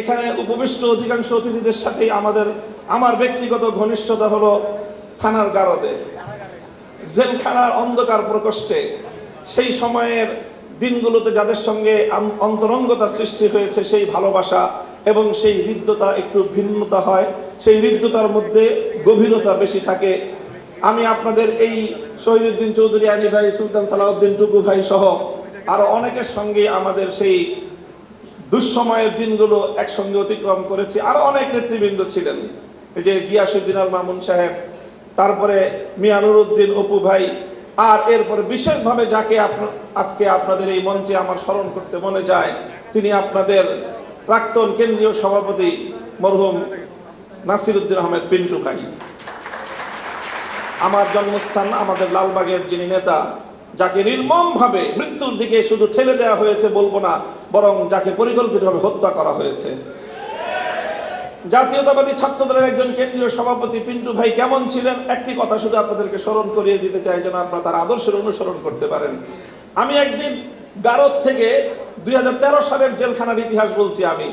এখানে উপবিষ্ট অধিকাংশ অতিথিদের সাথেই আমাদের, আমার ব্যক্তিগত ঘনিষ্ঠতা হলো থানার গারদে। জেলখানার অন্ধকার প্রকোষ্ঠে সেই সময়ের দিনগুলোতে যাদের সঙ্গে অন্তরঙ্গতা সৃষ্টি হয়েছে, সেই ভালোবাসা এবং সেই হৃদ্যতা একটু ভিন্নতা হয়, সেই হৃদ্যতার মধ্যে গভীরতা বেশি থাকে। আমি আপনাদের এই শহীদুদ্দিন চৌধুরী আলী ভাই, সুলতান সালাউদ্দিন টুকু ভাই সহ আরও অনেকের সঙ্গে আমাদের সেই দুঃসময়ের দিনগুলো একসঙ্গে অতিক্রম করেছি। আরও অনেক নেতৃবৃন্দ ছিলেন। এই যে গিয়াসুদ্দিন আল মামুন সাহেব, তারপরে মিয়ানুর উদ্দিন অপু ভাই, আর এরপরে বিশেষভাবে যাকে আজকে আপনাদের এই মঞ্চে আমার স্মরণ করতে মনে যায়, তিনি আপনাদের প্রাক্তন কেন্দ্রীয় সভাপতি মরহুম নাসিরুদ্দিন আহমেদ পিন্টু ভাই। আমার জন্মস্থান আমাদের লালবাগের যিনি নেতা, যাকে নির্মমভাবে মৃত্যুর দিকে শুধু ঠেলে দেওয়া হয়েছে বলব না বরং যাকে পরিকল্পিতভাবে হত্যা করা হয়েছে। জাতীয়তাবাদী ছাত্রদলের একজন কেন্দ্রীয় সভাপতি পিন্টু ভাই কেমন ছিলেন? একটি কথা শুধু আপনাদেরকে স্মরণ করিয়ে দিতে চাই, যেন আপনারা তার আদর্শের অনুসরণ করতে পারেন। আমি একদিন গারদ থেকে দুই হাজার তেরো সালের জেলখানার ইতিহাস বলছি আমি।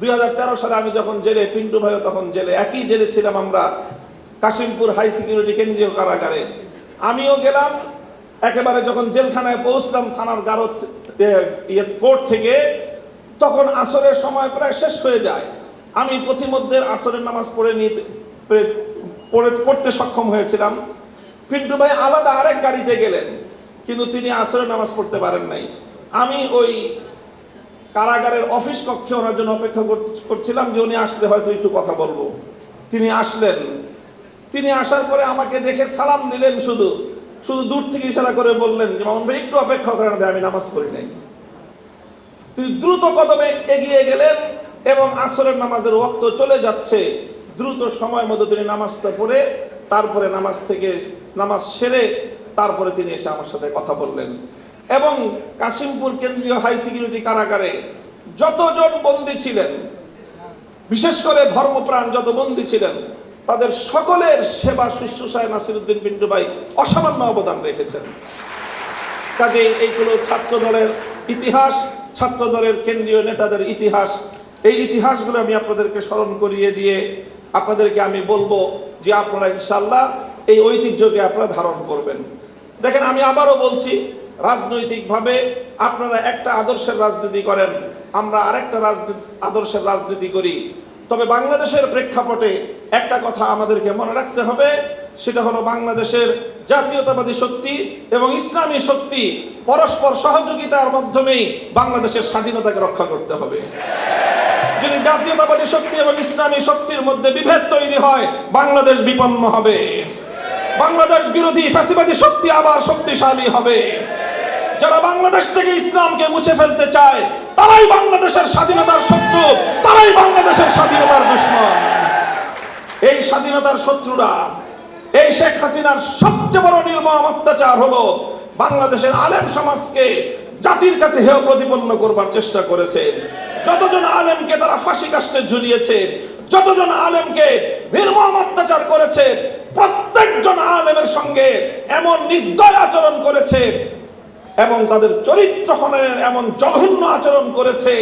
দুই হাজার তেরো সালে আমি যখন জেলে, পিন্টু ভাইও তখন জেলে। একই জেলে ছিলাম আমরা, কাশিমপুর হাই সিকিউরিটি কেন্দ্রীয় কারাগারে। আমিও গেলাম, একেবারে যখন জেলখানায় পৌঁছলাম, থানার গারদ কোর্ট থেকে তখন আসরের সময় প্রায় শেষ হয়ে যায়। আমি পথিমধ্যে আসরের নামাজ পড়ে নিতে পড়ে- পড়তে সক্ষম হয়েছিলাম। পিন্টু ভাই আলাদা আরেক গাড়িতে গেলেন, কিন্তু তিনি আসরের নামাজ পড়তে পারেন নাই। আমি ওই কারাগারের অফিস কক্ষে ওনার জন্য অপেক্ষা কর- করছিলাম যে উনি আসলে হয়তো একটু কথা বলব। তিনি আসলেন। তিনি আসার পরে আমাকে দেখে সালাম দিলেন শুধু। শুধু দূর থেকে ইশারা করে বললেন যে, মামুন ভাই, একটু অপেক্ষা করেন আমি নামাজ পড়ি নাই। তিনি দ্রুত কদমে এগিয়ে গেলেন এবং আসরের নামাজের ওক্ত চলে যাচ্ছে। দ্রুত সময় মতো তিনি নামাজটা পড়ে, তারপরে নামাজ থেকে নামাজ সেরে তারপরে তিনি এসে আমার সাথে কথা বললেন। এবং কাশিমপুর কেন্দ্রীয় হাই সিকিউরিটি কারাগারে যতজন বন্দী ছিলেন, বিশেষ করে ধর্মপ্রাণ যত বন্দী ছিলেন তাদের সকলের সেবা শুশ্রূষায় নাসিরুদ্দিন পিন্টু ভাই অসামান্য অবদান রেখেছেন। কাজেই এইগুলো ছাত্র দলের ইতিহাস ছাত্র দলের কেন্দ্রীয় নেতাদের ইতিহাস, এই ইতিহাসগুলো আমি আপনাদেরকে স্মরণ করিয়ে দিয়ে আপনাদেরকে আমি বলব যে আপনারা ইনশাল্লাহ এই ঐতিহ্যকে আপনারা ধারণ করবেন। দেখেন, আমি আবারও বলছি, রাজনৈতিকভাবে আপনারা একটা আদর্শের রাজনীতি করেন, আমরা আরেকটা রাজনীতি আদর্শের রাজনীতি করি। তবে বাংলাদেশের প্রেক্ষাপটে একটা কথা আমাদেরকে মনে রাখতে হবে, সেটা হলো বাংলাদেশের জাতীয়তাবাদী শক্তি এবং ইসলামী শক্তি পরস্পর সহযোগিতার মাধ্যমেই বাংলাদেশের স্বাধীনতাকে রক্ষা করতে হবে। যদি জাতীয়তাবাদী শক্তি এবং ইসলামী শক্তির মধ্যে বিভেদ তৈরি হয়, বাংলাদেশ বিপন্ন হবে। বাংলাদেশ বিরোধী ফ্যাসিবাদী শক্তি আবার শক্তিশালী হবে। যারা বাংলাদেশ থেকে ইসলামকে মুছে ফেলতে চায়, তারাই বাংলাদেশের স্বাধীনতার শত্রু, তারাই বাংলাদেশের স্বাধীনতার দুশ্মন। এই স্বাধীনতার শত্রুরা, এই শেখ হাসিনার সবচেয়ে বড় নির্মম অত্যাচার হলো বাংলাদেশের আলেম সমাজকে জাতির কাছে হেয় প্রতিপন্ন করবার চেষ্টা করেছে। যতজন আলেমকে তারা ফাঁসি কাষ্টে ঝুলিয়েছে, যতজন আলেমকে নির্মম অত্যাচার করেছে, প্রত্যেকজন আলেমের সঙ্গে এমন নির্দয় আচরণ করেছে এবং তাদের চরিত্র হননের এমন জঘন্য আচরণ করেছে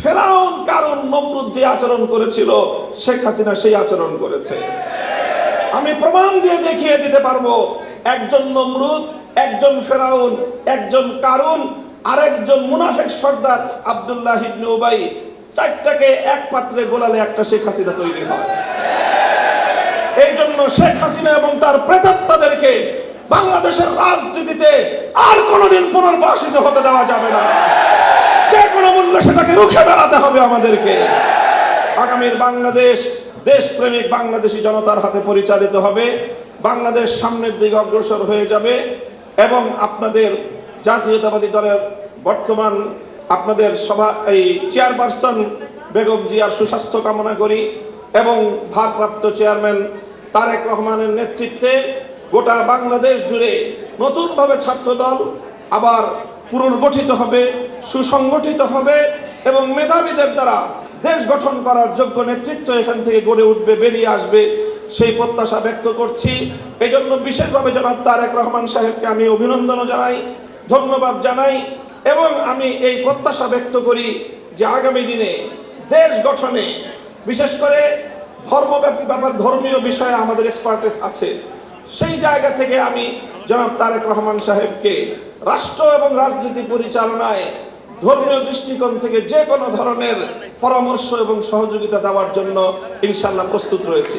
ফেরাউন কারণ নমরুদ যে আচরণ করেছিল, শেখ হাসিনা সেই আচরণ করেছে। আমি প্রমাণ দিয়ে দেখিয়ে দিতে পারব, একজন নমরুদ, একজন ফেরাউন, একজন কারুন, আরেকজন মুনাফেক সর্দার আব্দুল্লাহ ইবনে উবাই, চারটাকে এক পাত্রে গোলালে একটা শেখ হাসিনা তৈরি হয়। এই জন্য শেখ হাসিনা এবং তার প্রেতাত্মাদেরকে বাংলাদেশের রাজনীতিতে আর কোনোদিন পুনর্বাসিত হতে দেওয়া যাবে না। যে কোনো মূল্যে সেটাকে রুখে দাঁড়াতে হবে আমাদেরকে। আগামীর বাংলাদেশ, দেশপ্রেমিক বাংলাদেশী জনতার হাতে পরিচালিত হবে। বাংলাদেশ সামনের দিকে অগ্রসর হয়ে যাবে এবং আপনাদের জাতীয়তাবাদী দলের বর্তমান আপনাদের সভা, এই চেয়ারপারসন বেগম জিয়ার সুস্বাস্থ্য কামনা করি এবং ভারপ্রাপ্ত চেয়ারম্যান তারেক রহমানের নেতৃত্বে গোটা বাংলাদেশ জুড়ে নতুনভাবে ছাত্রদল আবার পুনর্গঠিত হবে, সুসংগঠিত হবে এবং মেধাবীদের দ্বারা দেশ গঠন করার যোগ্য নেতৃত্ব এখান থেকে গড়ে উঠবে, বেরিয়ে আসবে। সেই প্রত্যাশা ব্যক্ত করছি। এই জন্য বিশেষভাবে জনাব তারেক রহমান সাহেবকে আমি অভিনন্দনও জানাই, ধন্যবাদ জানাই এবং আমি এই প্রত্যাশা ব্যক্ত করি যে আগামী দিনে দেশ গঠনে, বিশেষ করে ধর্ম ব্যাপ- ব্যাপার, ধর্মীয় বিষয়ে আমাদের এক্সপার্টেস আছে। সেই জায়গা থেকে আমি জনাব তারেক রহমান সাহেবকে রাষ্ট্র এবং রাজনীতি পরিচালনায় ধর্মীয় দৃষ্টিকোণ থেকে যে কোনো ধরনের পরামর্শ এবং সহযোগিতা দেওয়ার জন্য ইনশাল্লাহ প্রস্তুত রয়েছি।